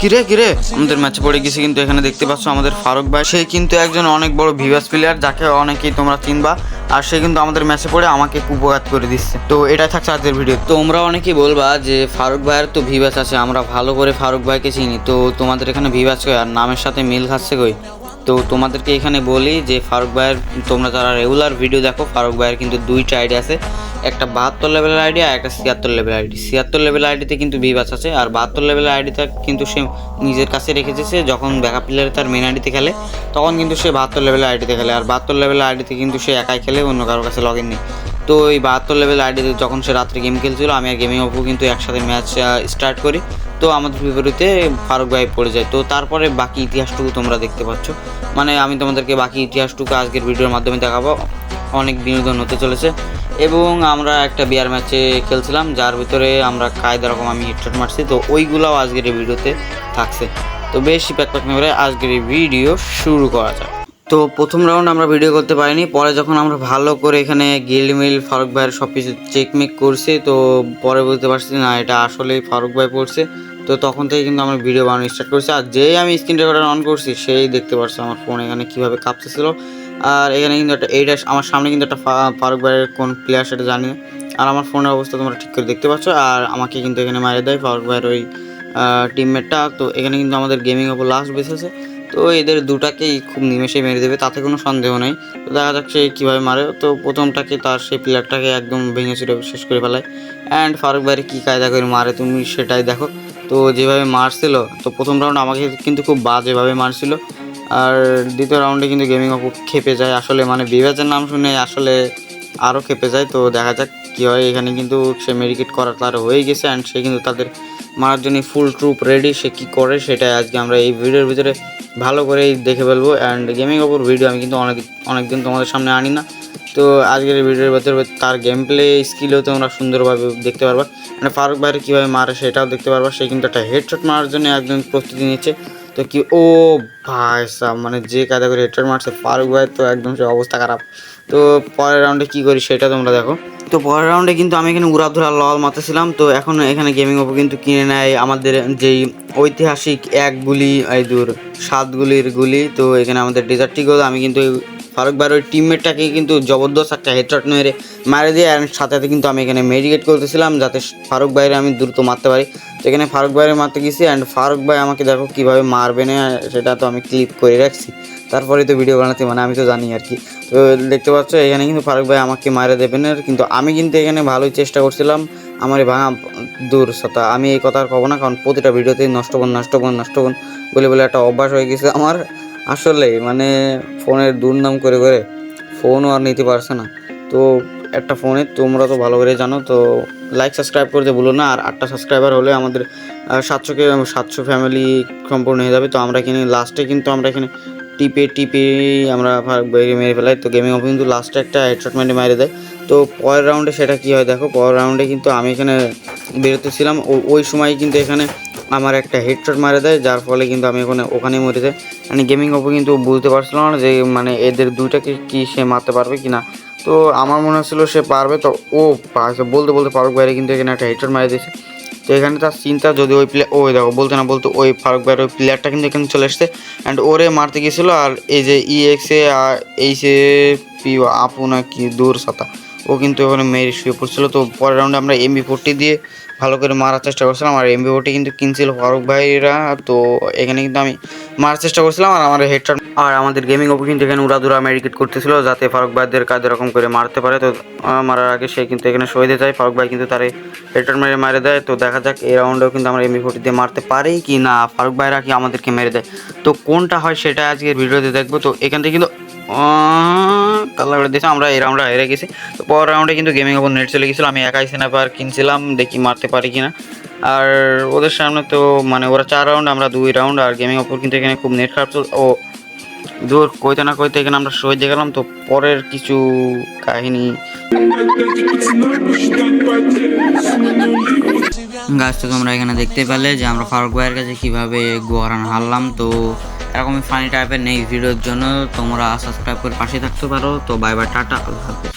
কিরে কিরে? আমাদের ম্যাচে পড়ে গেছে কিন্তু এখানে দেখতে পাচ্ছ আমাদের ফারুক ভাই। সে কিন্তু একজন অনেক বড় ভিভাস প্লেয়ার যাকে অনেকেই তোমরা চিনবা। আর সে কিন্তু আমাদের ম্যাচে পড়ে আমাকে কুপঘাত করে দিচ্ছে। তো এটাই থাকছে আজকের ভিডিও তোমরা অনেকেই বলবা যে ফারুক ভাইয়ের তো ভিভাস আছে, আমরা ভালো করে ফারুক ভাইকে চিনি। তো তোমাদের এখানে ভিভাস কই? আর নামের সাথে মিল খাচ্ছে কই? তো তোমাদেরকে এখানে বলি যে ফারুক ভাইয়ের, তোমরা যারা রেগুলার ভিডিও দেখো, ফারুক ভাইয়ের কিন্তু দুইটা আইডি আছে। একটা বাহাত্তর লেভেলের আইডি আর একটা ছিয়াত্তর লেভেল আইডি। ছিয়াত্তর লেভেল আইডিতে কিন্তু বিবাস আছে। আর বাহাত্তর লেভেলের আইডিটা কিন্তু সে নিজের কাছে রেখেছে, সে যখন ব্যাকআপ প্লেয়ারে তার মেন আইডিতে খেলে, তখন কিন্তু সে বাহাত্তর লেভেলের আইডিতে খেলে। আর বাহাত্তর লেভেলের আইডিতে কিন্তু সে একাই খেলে, অন্য কারোর কাছে লগ ইন নেই। তো এই বাহাত্তর লেভেল আইডিতে যখন সে রাত্রে গেম খেলছিল, আমি আর গেমিং অপু কিন্তু একসাথে ম্যাচ স্টার্ট করি। তো আমাদের বিপরীতে ফারুক ভাই পড়ে যায়। তো তারপরে বাকি ইতিহাসটুকু তোমরা দেখতে পাচ্ছ। মানে আমি তোমাদেরকে বাকি ইতিহাসটুকু আজকের ভিডিওর মাধ্যমে দেখাবো। অনেক বিনোদন হতে চলেছে। এবং আমরা একটা বিয়ার ম্যাচে খেলছিলাম, যার ভিতরে আমরা কায়দা রকম আমি হেডশট মারছি, তো ওইগুলাও আজকের এই ভিডিওতে থাকছে। তো বেশি প্যাক প্যাক করে আজকের এই ভিডিও শুরু করা যাক। তো প্রথম রাউন্ড আমরা ভিডিও করতে পারিনি, পরে যখন আমরা ভালো করে এখানে গিল্ড মিল ফারুক ভাইয়ের সব কিছু চেকমেক করছি, তো পরে বুঝতে পারছি না এটা আসলেই ফারুক ভাই পড়ছে। তো তখন থেকে কিন্তু আমরা ভিডিও বানানো স্টার্ট করছি, আর যেই আমি স্ক্রিন রেকর্ডার অন করছি, সেই দেখতে পারছি আমার ফোন এখানে কীভাবে কাঁপতেছিল। আর এখানে কিন্তু একটা এইটা আমার সামনে কিন্তু একটা ফারুক ভাইয়ের কোন প্লেয়ার সেটা জানি আর আমার ফোনের অবস্থা তোমরা ঠিক করে দেখতে পাচ্ছ। আর আমাকে কিন্তু এখানে মারিয়ে দেয় ফারুক ভাইয়ের ওই টিমমেটটা তো এখানে কিন্তু আমাদের গেমিং ওপর লাস্ট বেসেছে তো এদের দুটাকেই খুব নিমেষে মেরে দেবে, তাতে কোনো সন্দেহ নেই। তো দেখা সে কীভাবে মারে। তো প্রথমটাকে তার সেই প্লেয়ারটাকে একদম ভেঙে চুরে শেষ করে ফেলায়। অ্যান্ড ফারুক ভাইয়ের কী কায়দা করে মারে তুমি সেটাই দেখো। তো যেভাবে মারছিল, তো প্রথম রাউন্ড আমাকে কিন্তু খুব বাজেভাবে মারছিল। আর দ্বিতীয় রাউন্ডে কিন্তু গেমিং অপু খেপে যায়। আসলে মানে বিভাজের নাম শুনে আসলে আরও খেপে যায়। তো দেখা যাক কী হয়। এখানে কিন্তু সে মেডিকেট করা তার হয়ে গেছে অ্যান্ড সে কিন্তু তাদের মারার জন্য ফুল ট্রুপ রেডি সে কী করে সেটাই আজকে আমরা এই ভিডিওর ভিতরে ভালো করেই দেখে ফেলব। অ্যান্ড গেমিং ওপর ভিডিও আমি কিন্তু অনেক, অনেকদিন তোমাদের সামনে আনি না। তো আজকের ভিডিওর ভিতরে তার গেম প্লে স্কিলও তোমরা সুন্দরভাবে দেখতে পারবা। মানে ফারুক ভাইয়ের কীভাবে মারে সেটাও দেখতে পারবা। সে কিন্তু একটা হেডশট মারার জন্য একদম প্রস্তুতি নিচ্ছে। তো কি, ও ভাই সাহ মানে যে কায়দা করে হেডশট মারছে, ফারুক ভাই তো একদম সে অবস্থা খারাপ। তো পরের রাউন্ডে কী করি সেটা তোমরা দেখো। তো পরের রাউন্ডে কিন্তু আমি এখানে উড়াধুরা লল মারতেছিলাম, তো এখন এখানে গেমিং ওপো কিন্তু কিনে নেয় আমাদের যেই ঐতিহাসিক এক গুলি এই দূর সাত গুলির গুলি, তো এখানে আমাদের ডেজার্টিগো আমি কিন্তু ফারুক ভাইয়ের ওই টিমমেটটাকে কিন্তু জবরদস্ত একটা হেডশট মেরে মারে দিয়ে, আর সাথে কিন্তু আমি এখানে মেডিকেট করতেছিলাম যাতে ফারুক ভাইয়ের আমি দ্রুত মারতে পারি। তো এখানে ফারুক ভাইয়ের মারতে গেছি অ্যান্ড ফারুক ভাই আমাকে দেখো কীভাবে মারবে না, সেটা তো আমি ক্লিপ করে রাখছি। তারপরে তো ভিডিও বানাতে মানে আমি তো জানি আর কি। তো দেখতে পাচ্ছ, এখানে কিন্তু ফারুক ভাই আমাকে মারে দেবে না, কিন্তু আমি কিন্তু এখানে ভালোই চেষ্টা করছিলাম, আমার ভাঙা দূর সতা আমি এই কথা আর কব না, কারণ প্রতিটা ভিডিওতেই নষ্ট বোন নষ্ট বোন নষ্ট বোন বলে বলে একটা অভ্যাস হয়ে গেছে আমার। আসলে মানে ফোনের দুর্নাম করে করে ফোনও আর নিতে পারছে না। তো একটা ফোনে তোমরা তো ভালো করে জানো, তো লাইক সাবস্ক্রাইব করতে ভুলো না। আর আটটা সাবস্ক্রাইবার হলে আমাদের সাতশোকে সাতশো ফ্যামিলি সম্পূর্ণ হয়ে যাবে। তো আমরা এখানে লাস্টে কিন্তু আমরা এখানে টিপে টিপে আমরা মেরে ফেলাই। তো গেমিং অফ কিন্তু লাস্টে একটা হেডশট মেরে মেরে দেয়। তো পরের রাউন্ডে সেটা কী হয় দেখো, পরের রাউন্ডে কিন্তু আমি এখানে বেরোতেছিলাম। ওই সময় কিন্তু এখানে আমার একটা হেডশট মারে দেয়, যার ফলে কিন্তু আমি ওখানে ওখানে মরে যাই। মানে গেমিং অপো কিন্তু বুঝতে পারছিল না যে মানে এদের দুইটাকে কি সে মারতে পারবে কি না তো আমার মনে হচ্ছিল সে পারবে, তো ও বলতে বলতে ফারুক ভাইরে কিন্তু এখানে একটা হেডশট মারে দিয়েছে। তো এখানে তার চিন্তা, যদি ওই প্লেয়ার ওই দেখো, বলতে না বলতে ওই ফারুক ভাইয়ের ওই প্লেয়ারটা কিন্তু এখানে চলে এসছে। অ্যান্ড ওরে মারতে গেছিল আর এই যে ই এক্সে আর এই সে পি আপু না কি, দূর সাতা, ও কিন্তু ওখানে মেরে শুয়ে পড়ছিলো। তো পরের রাউন্ডে আমরা এমবি ফোরটি দিয়ে ভালো করে মারার চেষ্টা করছিলাম আর এমবি ফোরটি কিন্তু কিনছিল ফারুক ভাইরা, তো এখানে কিন্তু আমি মারার চেষ্টা করছিলাম আর আমার হেডশট আর আমাদের গেমিং ওপর কিন্তু এখানে উড়াদুরা মেডিকেট করতেছিল যাতে ফারুক ভাইদের কাজ এরকম করে মারতে পারে। তো মারার আগে সে কিন্তু এখানে শহীদে যায়, ফারুক ভাই কিন্তু তার হেডশট মেরে, মারে দেয়। তো দেখা যাক এই রাউন্ডেও কিন্তু আমরা এমবি ফোরটি দিয়ে মারতে পারি কি না, ফারুক ভাইরা কি আমাদেরকে মেরে দেয়। তো কোনটা হয় সেটা আজকের ভিডিওতে দেখব। তো এখান থেকে কিন্তু কালার দিয়েছে আমরা এই রাউন্ডে হেরে গেছি। তো পরের রাউন্ডে কিন্তু গেমিং ওপর নেট চলে গেছিল। আমি একাই স্ন্যাপার কিনছিলাম, দেখি মারতে পারি কিনা। আর ওদের সামনে তো মানে ওরা চার রাউন্ড আমরা দুই রাউন্ড আর গেমিং ওপর কিন্তু এখানে খুব নেট খারাপ চল, ও, দূর, কইতে না কইতে এখানে আমরা সহ্য গেলাম। তো পরের কিছু কাহিনী। গাছ তো তোমরা এখানে দেখতে পেলে যে আমরা ফারুক ভাইয়ের কাছে কীভাবে গোহারান হারলাম। তো এরকমই ফানি টাইপের নেক্সট ভিডিওর জন্য তোমরা সাবস্ক্রাইব করে পাশে থাকতে পারো। তো বাই বাই টাটা, আল্লাহ হাফেজ।